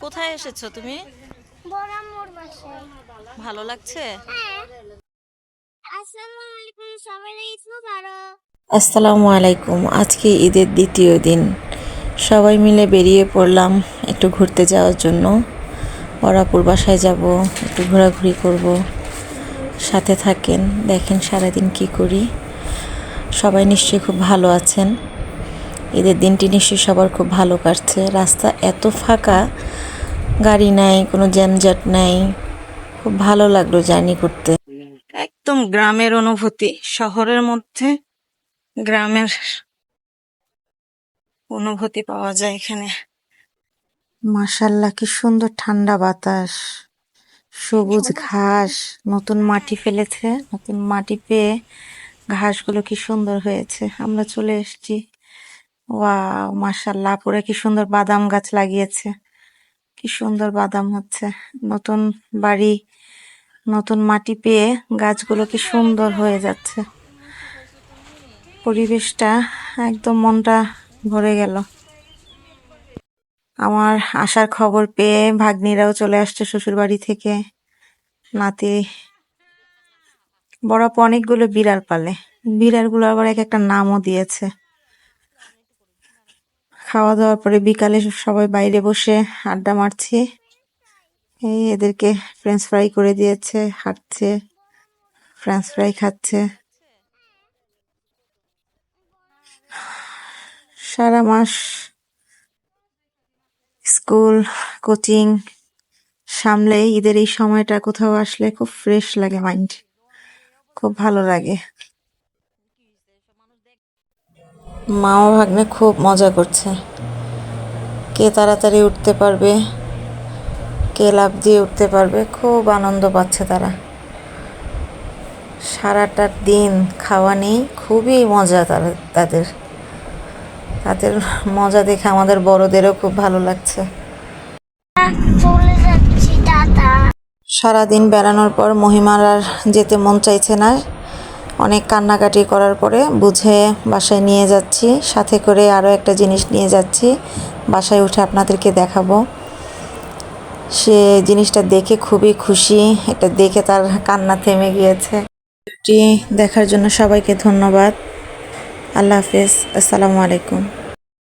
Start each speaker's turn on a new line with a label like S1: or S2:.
S1: কোথায় এসেছ তুমি? ভালো লাগছে?
S2: হ্যাঁ। আসসালামু আলাইকুম সবাই ঈদ মুবারক।
S3: আসসালামু আলাইকুম আজকে ঈদের দ্বিতীয় দিন। সবাই মিলে বেরিয়ে পড়লাম একটু ঘুরতে যাওয়ার জন্য। বরাপুর বাসায় যাব একটু ঘোরাঘুরি করব। সাথে থাকেন দেখেন সারাদিন কি করি। সবাই নিশ্চয়ই খুব ভালো আছেন। ঈদের দিনটি নিশ্চয়ই সবার খুব ভালো কাটছে। রাস্তা এত ফাঁকা গাড়ি নাই কোনো জ্যামজ্যাট নাই। খুব ভালো লাগল জার্নি করতে।
S1: একদম গ্রামের অনুভূতি শহরের মধ্যে গ্রামের অনুভূতি পাওয়া যায় এখানে।
S3: মাশাল্লাহ কি সুন্দর ঠান্ডা বাতাস সবুজ ঘাস নতুন মাটি ফেলেছে নতুন মাটি পেয়ে ঘাসগুলো কি সুন্দর হয়েছে। আমরা চলে এসেছি ওয়াও মাশাল্লাহ পুরো কি সুন্দর বাদাম গাছ লাগিয়েছে। কি সুন্দর বাদাম হচ্ছে। নতুন বাড়ি, নতুন মাটি পেয়ে গাছগুলো কি সুন্দর হয়ে যাচ্ছে। পরিবেশটা একদম মনটা ভরে গেল। আমার আসার খবর পেয়ে ভাগ্নিরাও চলে আসছে শ্বশুর বাড়ি থেকে। নাতি, বড় অনেকগুলো বিড়াল পালে। বিড়ালগুলো আবার এক একটা নামও দিয়েছে। খাওয়া দাওয়ার পরে বিকালে সবাই বাইরে বসে আড্ডা মারছি। এই এদেরকে ফ্রেঞ্চ ফ্রাই করে দিয়েছে, হাঁটছে ফ্রেঞ্চ ফ্রাই খাচ্ছে। সারা মাস স্কুল, কোচিং সামলে ঈদের এই সময়টা কোথাও আসলে খুব ফ্রেশ লাগে মাইন্ড খুব ভালো লাগে। মাও ভাগ্নে খুব মজা করছে। কে তাড়াতাড়ি উঠতে পারবে, কে লাভ দিয়ে উঠতে পারবে, খুব আনন্দ পাচ্ছে তারা। সারাটা দিন খাওয়া নেই, খুবই মজা তারা, তাদের। তাদের মজা দেখে আমাদের বড়দেরও খুব ভালো লাগছে। সারাদিন বেড়ানোর পর মহিমার আর যেতে মন চাইছে না। অনেক কান্নাকাটি করার পরে বুঝে বাসায় নিয়ে যাচ্ছি। সাথে করে আরও একটা জিনিস নিয়ে যাচ্ছি। বাসায় উঠে আপনাদেরকে দেখাবো। সে জিনিসটা দেখে খুবই খুশি। এটা দেখে তার কান্না থেমে গিয়েছে। দেখার জন্য সবাইকে ধন্যবাদ। আল্লাহ হাফেজ। আসসালামু আলাইকুম।